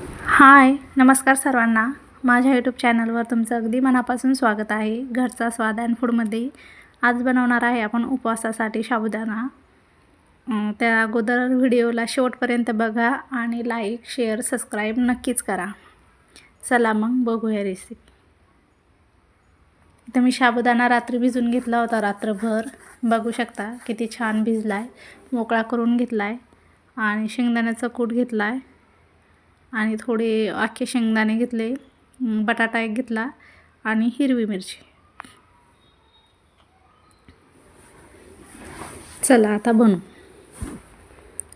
हाय नमस्कार सर्वांना. माझ्या यूट्यूब चॅनलवर तुमचं अगदी मनापासून स्वागत आहे. घरचा स्वाद अँड फूडमध्ये आज बनवणार आहे आपण उपवासासाठी साबुदाणा. त्या अगोदर व्हिडिओला शेवटपर्यंत बघा आणि लाईक शेअर सबस्क्राईब नक्कीच करा. चला मग बघूया रेसिपी इथं मी साबुदाणा रात्री भिजून घेतला होता रात्रभर. बघू शकता किती छान भिजला आहे मोकळा करून घेतला आहे आणि शेंगदाण्याचा कूट घेतला आहे आणि थोडे अख्खे शेंगदाणे घेतले बटाटा एक घेतला आणि हिरवी मिरची. चला आता बनू.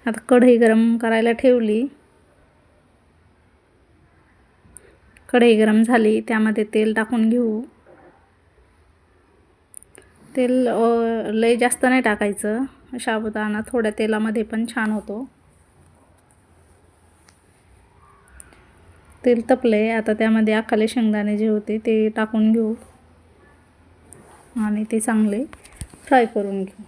आता कढई गरम करायला ठेवली. कढई गरम झाली त्यामध्ये तेल टाकून घेऊ. तेल लय जास्त नाही टाकायचं. साबुदाणा थोड्या तेलामध्ये पण छान होतो. तेल तपले आता त्यामध्ये अख्खाले शेंगदाणे जे होते ते टाकून घेऊ. आणि ते चांगले फ्राय करून घेऊ.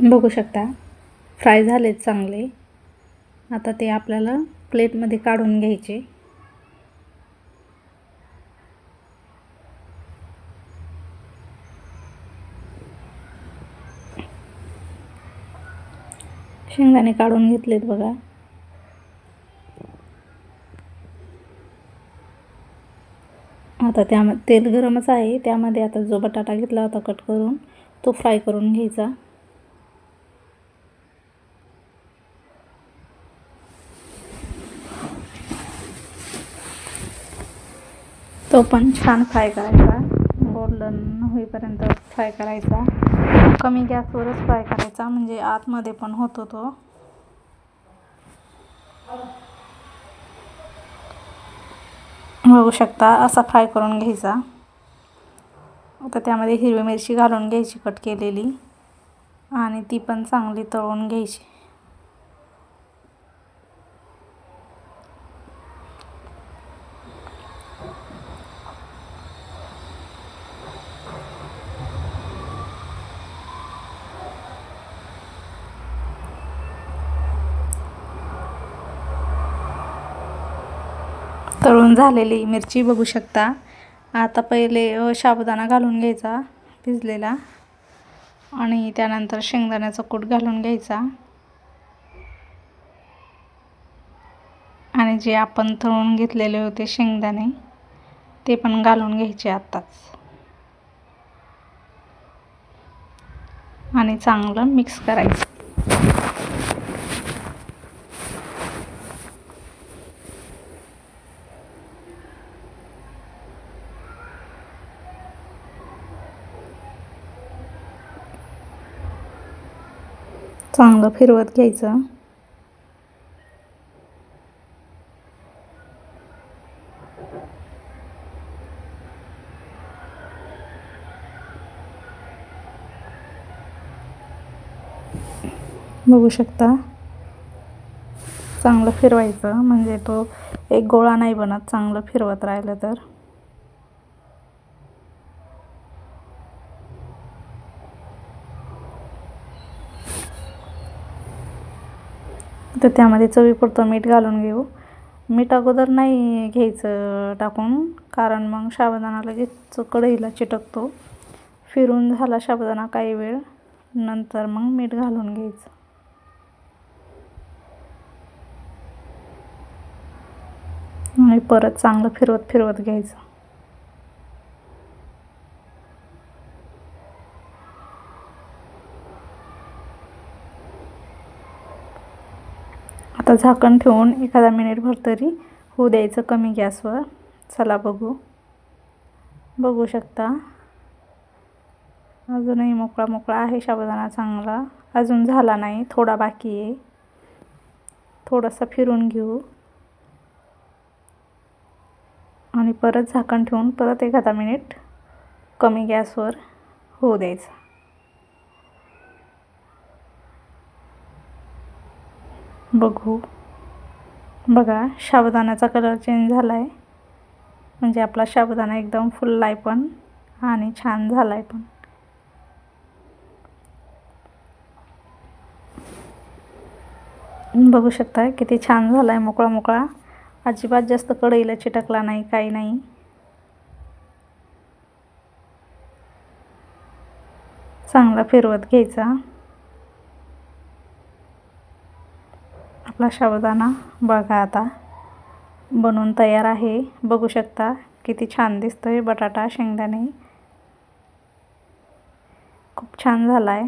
बघू शकता फ्राय झालेत चांगले. आता ते आपल्याला प्लेटमध्ये काढून घ्यायचे. शेंगदाणे काढून घेतलेत बघा. आता त्यामध्ये तेल गरमच आहे त्यामध्ये आता जो बटाटा घेतला होता कट करून तो फ्राय करून घ्यायचा. तो पण छान फ्राय करायचा. गोल्डन होईपर्यंत फ्राय करायचा. कमी गॅसवरच फ्राय करायचा. म्हणजे आतमध्ये पण होतो तो बघू शकता असा फ्राय करून घ्यायचा. आता त्यामध्ये हिरवी मिरची घालून घ्यायची कट केलेली. आणि ती पण चांगली तळून घ्यायची. तळून झालेली मिरची बघू शकता. आता पहिले साबुदाणा घालून घ्यायचा भिजलेला. आणि त्यानंतर शेंगदाण्याचा कूट घालून घ्यायचा. आणि जे आपण तळून घेतलेले होते शेंगदाणे ते पण घालून घ्यायचे आत्ताच. आणि चांगलं मिक्स करायचं. चांगलं फिरवत घ्यायचं. बघू शकता. चांगलं फिरवायचं. म्हणजे तो एक गोळा नाही बनत चांगलं फिरवत राहिलं तर. तर त्यामध्ये चवीपुरतं मीठ घालून घेऊ. मीठ अगोदर नाही घ्यायचं टाकून कारण मग साबुदाणा लगेच कढईला चिटकतो. फिरून झाला साबुदाणा काही वेळ नंतर मग मीठ घालून घ्यायचं. आणि परत चांगलं फिरवत फिरवत घ्यायचं. आता झाकण ठेवून एखादा मिनिटभर तरी होऊ द्यायचं कमी गॅसवर. चला बघू. बघू शकता. अजूनही मोकळा मोकळा आहे साबुदाणा चांगला. अजून झाला नाही थोडा बाकी आहे. थोडंसं फिरून घेऊ. आणि परत झाकण ठेवून परत एखादा मिनिट कमी गॅसवर होऊ द्यायचं. बघू. बघा साबुदाण्याचा कलर चेंज झाला आहे म्हणजे आपला साबुदाणा एकदम फुलला आहे पण आणि छान झाला आहे पण. बघू शकता किती छान झाला आहे मोकळा मोकळा. अजिबात जास्त कढईला चिटकला नाही काही नाही. चांगला फिरवत घ्यायचा. आपला शाबुदाणा बघा आता. बनवून तयार आहे. बघू शकता किती छान दिसतोय बटाटा शेंगदाणे. खूप छान झाला आहे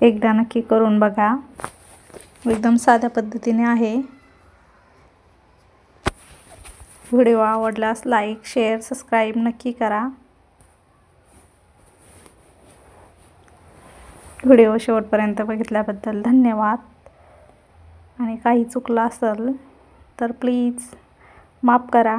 एकदा नक्की करून बघा. एकदम साध्या पद्धतीने आहे. व्हिडिओ आवडल्यास लाईक शेअर सबस्क्राईब नक्की करा. व्हिडिओ शेवटपर्यंत बघितल्याबद्दल धन्यवाद. आणि काही चुकलं असेल तर प्लीज माफ करा.